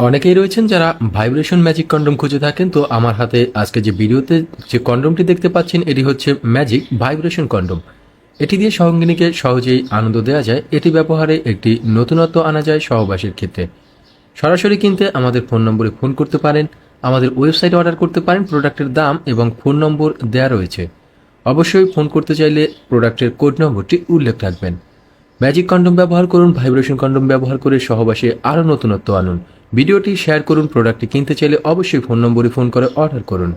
অনেকেই রয়েছেন যারা ভাইব্রেশন ম্যাজিক কন্ডম খুঁজে থাকেন, তো আমার হাতে আজকে যে ভিডিওতে যে কন্ডমটি দেখতে পাচ্ছেন, এটি হচ্ছে ম্যাজিক ভাইব্রেশন কন্ডম এটি দিয়ে সহঙ্গিনীকে সহজেই আনন্দ দেওয়া যায়। এটি ব্যবহারে একটি নতুনত্ব আনা যায় সহবাসের ক্ষেত্রে। সরাসরি কিনতে আমাদের ফোন নম্বরে ফোন করতে পারেন, আমাদের ওয়েবসাইটে অর্ডার করতে পারেন প্রোডাক্টের দাম এবং ফোন নম্বর দেওয়া রয়েছে। অবশ্যই ফোন করতে চাইলে প্রোডাক্টের কোড নম্বরটি উল্লেখ রাখবেন। ম্যাজিক কন্ডম ব্যবহার করুন, ভাইব্রেশন কন্ডম ব্যবহার করে সহবাসে আরও নতুনত্ব আনুন। ভিডিওটি শেয়ার করুন, প্রোডাক্টটি কিনতে চাইলে অবশ্যই ফোন নম্বরে ফোন করে অর্ডার করুন।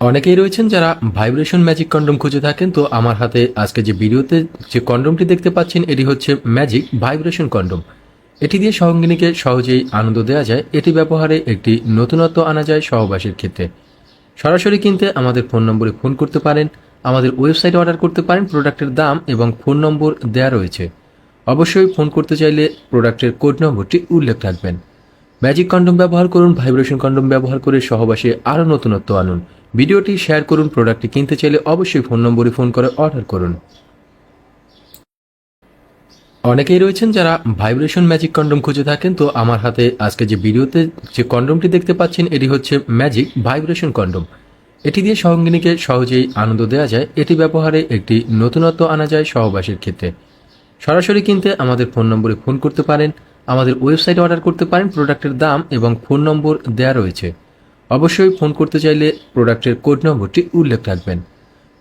অনেকেই রয়েছেন যারা ভাইব্রেশন ম্যাজিক কন্ডম খুঁজে থাকেন, তো আমার হাতে আজকে যে ভিডিওতে যে কন্ডমটি দেখতে পাচ্ছেন, এটি হচ্ছে ম্যাজিক ভাইব্রেশন কন্ডম। এটি দিয়ে সহঙ্গিনীকে সহজেই আনন্দ দেওয়া যায়। এটি ব্যবহারে একটি নতুনত্ব আনা যায় সহবাসের ক্ষেত্রে। সরাসরি কিনতে আমাদের ফোন নম্বরে ফোন করতে পারেন। আমাদের ওয়েবসাইটে অর্ডার করতে পারেন প্রোডাক্টের দাম এবং ফোন নম্বর দেওয়া রয়েছে। অবশ্যই ফোন করতে চাইলে প্রোডাক্টের কোড নম্বরটি উল্লেখ রাখবেন। ম্যাজিক কন্ডম ব্যবহার করুন, ভাইব্রেশন কন্ডম ব্যবহার করে সহবাসে আরও নতুনত্ব আনুন। ভিডিওটি শেয়ার করুন, প্রোডাক্টটি কিনতে চাইলে অবশ্যই ফোন নম্বরে ফোন করে অর্ডার করুন। অনেকেই রয়েছেন যারা ভাইব্রেশন ম্যাজিক কন্ডম খুঁজে থাকেন, তো আমার হাতে আজকে যে ভিডিওতে যে কন্ডমটি দেখতে পাচ্ছেন, এটি হচ্ছে ম্যাজিক ভাইব্রেশন কন্ডম। এটি দিয়ে সহঙ্গিনীকে সহজেই আনন্দ দেওয়া যায়। এটি ব্যবহারে একটি নতুনত্ব আনা যায় সহবাসের ক্ষেত্রে। সরাসরি কিনতে আমাদের ফোন নম্বরে ফোন করতে পারেন, আমাদের ওয়েবসাইটে অর্ডার করতে পারেন প্রোডাক্টের দাম এবং ফোন নম্বর দেওয়া রয়েছে। অবশ্যই ফোন করতে চাইলে প্রোডাক্টের কোড নম্বরটি উল্লেখ রাখবেন।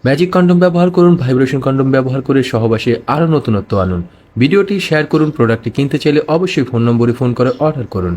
ম্যাজিক কন্ডম ব্যবহার করুন, ভাইব্রেশন কন্ডম ব্যবহার করে সহবাসে আরও নতুনত্ব আনুন। ভিডিওটি শেয়ার করুন, প্রোডাক্টটি কিনতে চাইলে অবশ্যই ফোন নম্বরে ফোন করে অর্ডার করুন।